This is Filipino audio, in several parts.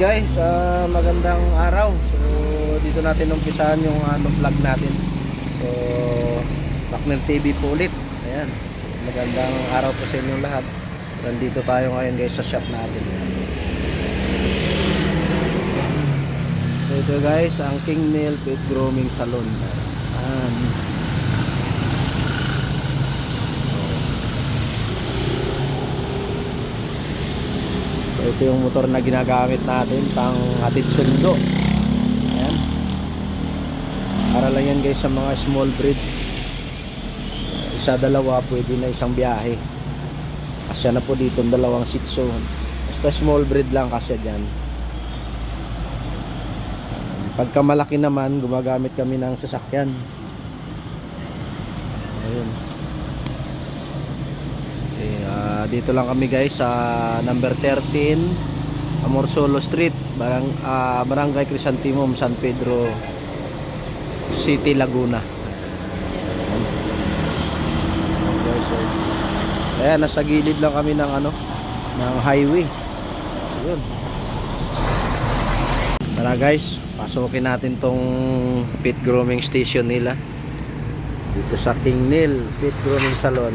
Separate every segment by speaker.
Speaker 1: guys, ah, magandang araw. So dito natin umpisahan yung ano vlog natin. So Macnel TV po ulit. Ayan. Magandang araw po sa inyong lahat. Nandito tayo ngayon guys sa shop natin. So ito guys, ang King Nail Pet Grooming Salon. Ayan. Ito yung motor na ginagamit natin pang hatid sundo. Ayan. Para lang yan guys sa mga small breed. Isa dalawa pwede na isang biyahe. Kasya na po dito ang dalawang shih tzu. Basta small breed lang kasya dyan. Pagka malaki naman, gumagamit kami ng sasakyan. Ayun. Okay, ah, dito lang kami guys sa number 13 Amorsolo Street, Barang, ah, Barangay Crisantimum, San Pedro City, Laguna. So, Ayan, nasa gilid lang kami ng ano, ng highway. Ayun. Tara guys, pasukin natin tong pit grooming station nila. Dito sa King Neil Pit Grooming Salon.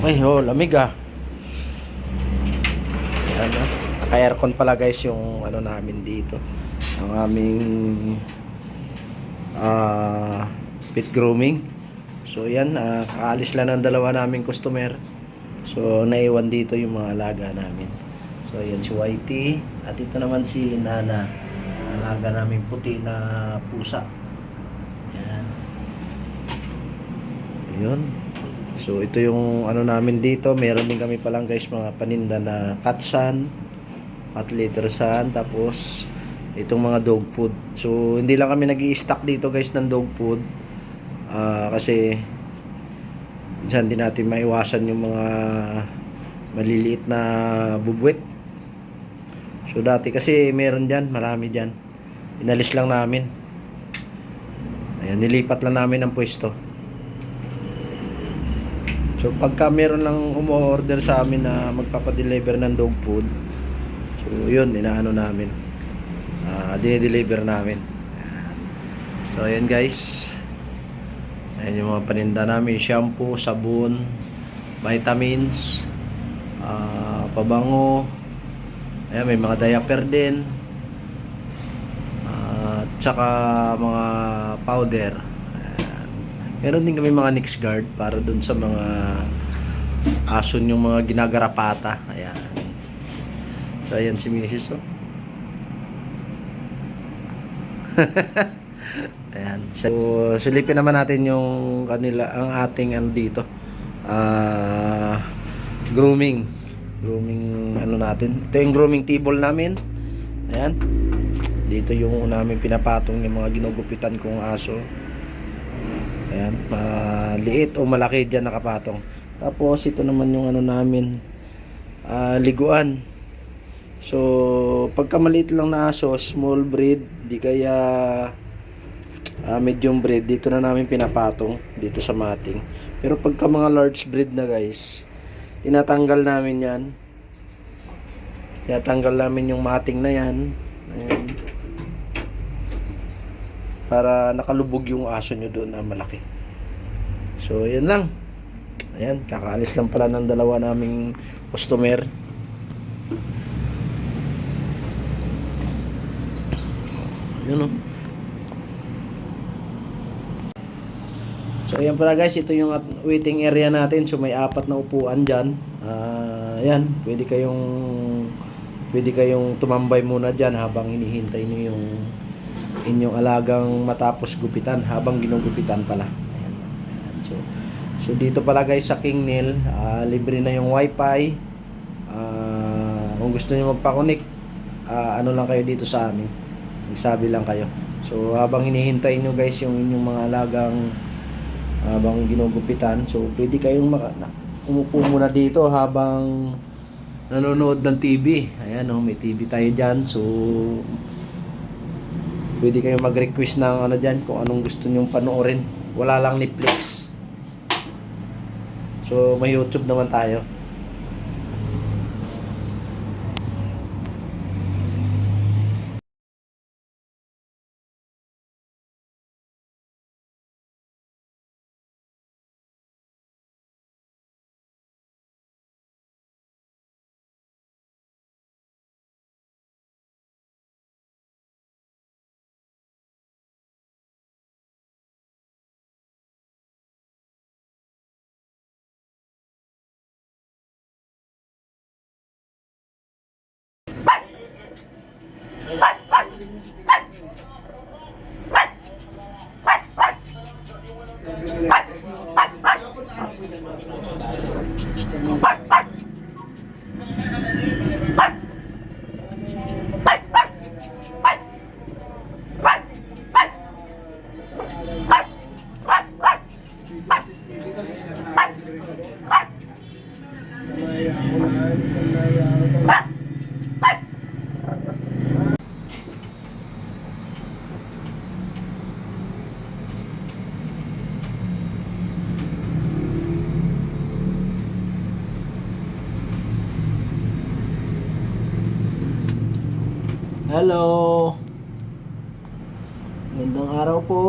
Speaker 1: Okay, oh, lamig ah. Ayan ah. Naka-aircon pala guys yung ano namin dito. Ang aming ah pit grooming. So yan, ah, kaalis lang ng dalawa naming customer. So naiwan dito yung mga alaga namin. So yan si Whitey at ito naman si Nana. Alaga namin puti na pusa. Yan. Ayun. So ito yung ano namin dito. Meron din kami palang guys mga paninda na katsan, at litter san, tapos itong mga dog food. So hindi lang kami nag stock dito guys ng dog food. Ah, kasi minsan din natin maiwasan yung mga maliliit na bubwit. So dati kasi meron dyan, marami dyan. Inalis lang namin. Ayan, nilipat lang namin ang pwesto. So pagka meron lang umu-order sa amin na magpapadeliver ng dog food, so yun, inaano namin. Ah, dinideliver namin. So ayan guys. Ayan yung mga paninda namin, shampoo, sabon, vitamins, ah, pabango, ayan may mga diaper din, at tsaka mga powder. Meron din kami mga Nix Guard para dun sa mga ason yung mga ginagarapata. Ayan. So ayan si Mrs. Oh. Ayan. So, silipin naman natin yung kanila, ang ating ano dito. Ah, grooming. Grooming ano natin. Ito yung grooming table namin. Ayan. Dito yung namin pinapatong yung mga ginugupitan kong aso. Ayan. Maliit o malaki dyan nakapatong. Tapos, ito naman yung ano namin. ah, liguan. So, pagka maliit lang na aso, small breed, di kaya ah, medium breed, dito na namin pinapatong dito sa mating. Pero pagka mga large breed na guys, tinatanggal namin yan. Tinatanggal namin yung mating na yan. Ayan. Para nakalubog yung aso nyo doon na malaki. So, yun lang. Ayan, kakaalis lang pala ng dalawa naming customer. Yun o. So ayan pala guys, ito yung waiting area natin. So may apat na upuan diyan. Ah, ayan, pwede kayong pwede kayong tumambay muna diyan habang hinihintay niyo yung inyong alagang matapos gupitan habang ginugupitan pala. So So dito pala guys sa King Neil, ah, libre na yung wifi. Ah, kung gusto niyo magpa-connect, ah, ano lang kayo dito sa amin. Magsabi lang kayo. So habang hinihintay niyo guys yung inyong mga alagang habang ginugupitan, so pwede kayong maka, na, umupo muna dito habang nanonood ng TV. Ayan oh, may TV tayo diyan. So pwede kayong mag-request ng ano diyan kung anong gusto niyo panoorin. Wala lang Netflix. So, may YouTube naman tayo. Pat! Hello. Magandang araw po.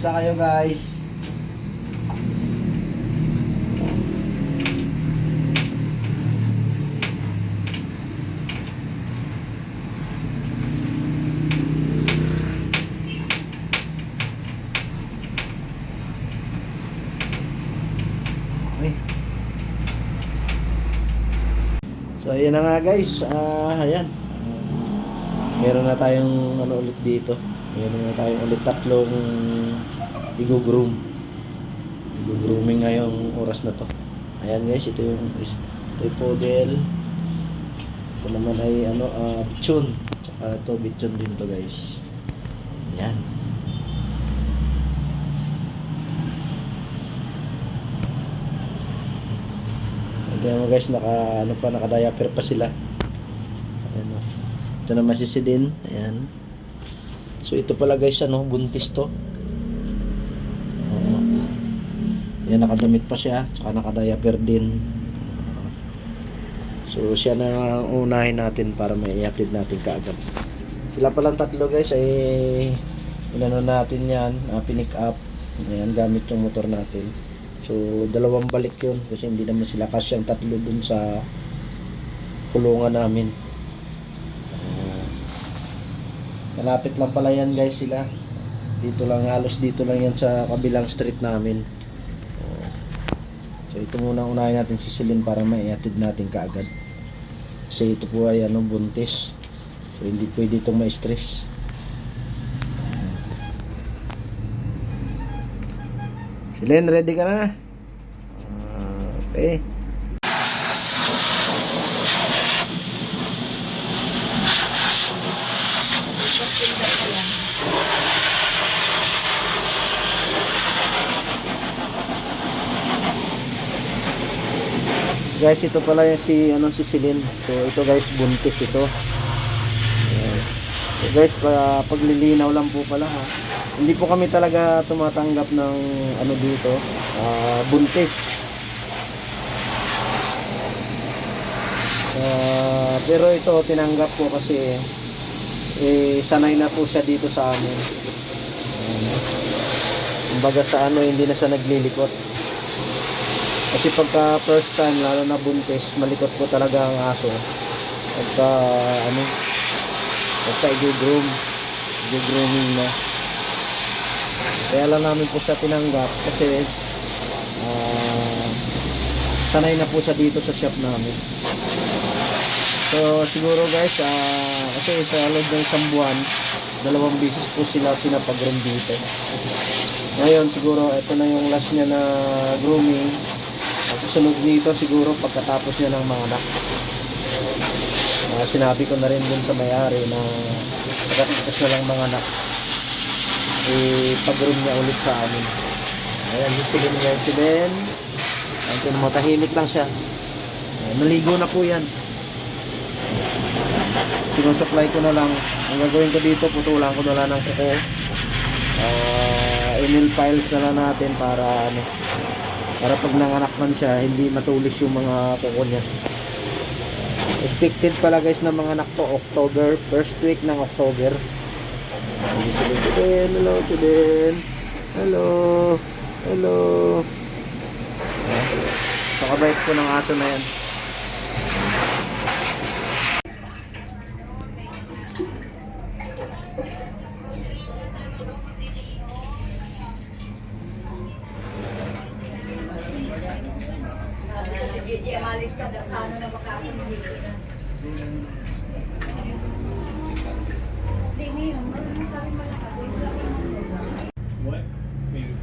Speaker 1: Kumusta kayo guys? So ayan na nga guys, ah ayan. Meron na tayong ano ulit dito. Meron na tayong ulit tatlong i-groom. I-grooming ngayong oras na to. Ayan guys, ito yung ito yung poodle. Ito naman ay ano, uh, bichon. Tsaka ito, bichon din to guys. Ayan. Ito mo guys, naka, ano pa, naka-diaper pa sila. Ayan o. Ito naman si Sidin. Ayan. So ito pala guys, ano, buntis to. Oo. Ayan, nakadamit pa siya. Tsaka naka-diaper din. So siya na unahin natin para maiatid natin kaagad. Sila palang tatlo guys ay inano natin yan, uh, pinick up. Ayan, gamit yung motor natin. So, dalawang balik yun kasi hindi naman sila kasyang tatlo dun sa kulungan namin. Ah, malapit lang pala yan guys sila. Dito lang, halos dito lang yan sa kabilang street namin. So, ito muna unahin natin si Celine para maiatid natin kaagad. Kasi ito po ay ano, buntis. So, hindi pwede itong ma-stress. Celine, ready ka na? Ah, Okay. Guys, ito pala yung si ano si Celine. So ito guys, buntis ito. Ayan. So guys, pa, paglilinaw lang po pala ha. Hindi po kami talaga tumatanggap ng ano dito, ah, buntis. Ah, pero ito tinanggap ko kasi eh sanay na po siya dito sa amin. Kumbaga sa ano hindi na siya naglilikot. Kasi pagka first time, lalo na buntis, malikot po talaga ang aso. Pagka, ano, pagka i-groom, i-grooming na. Kaya lang namin po siya tinanggap kasi ah, sanay na po siya dito sa shop namin. So, siguro guys, ah, kasi sa loob ng isang buwan, dalawang beses po sila pinapag-groom dito. Ngayon, siguro, ito na yung last niya na grooming. Susunod nito siguro pagkatapos niya ng mga anak. Ah, sinabi ko na rin dun sa may-ari na pagkatapos na lang mga anak, eh, pag-room niya ulit sa amin. Ayan, si Celine yan si Ben. Ayan, matahimik lang siya. Ah, naligo na po yan. Sinusupply ko na lang. Ang gagawin ko dito, putulan ko na lang ng kuko. Ah, email files na lang natin para ano, para pag nanganak man siya, hindi matulis yung mga kuko niya. Expected pala guys na mga anak to October, first week ng October. Hello to din. Hello. Hello. Pakabait ko ng aso na yan.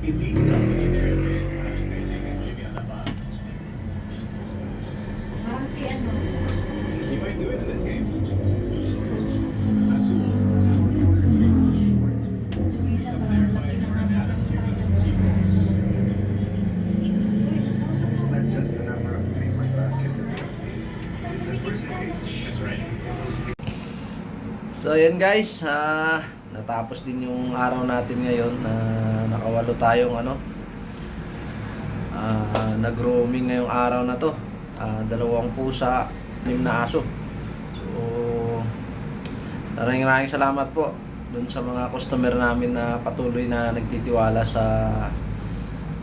Speaker 2: That's right.
Speaker 1: So ayan guys, ah, natapos din yung araw natin ngayon na nakawalo tayong ano ah, nag-roaming ngayong araw na to. Ah, dalawang pusa, lim na aso. So maraming maraming salamat po dun sa mga customer namin na patuloy na nagtitiwala sa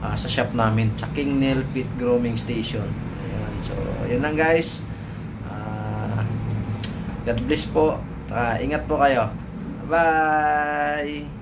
Speaker 1: ah, sa shop namin, sa King Nail Pit Grooming Station. Ayan. So, yun lang guys. Ah, God bless po. Ah, ingat po kayo. Bye!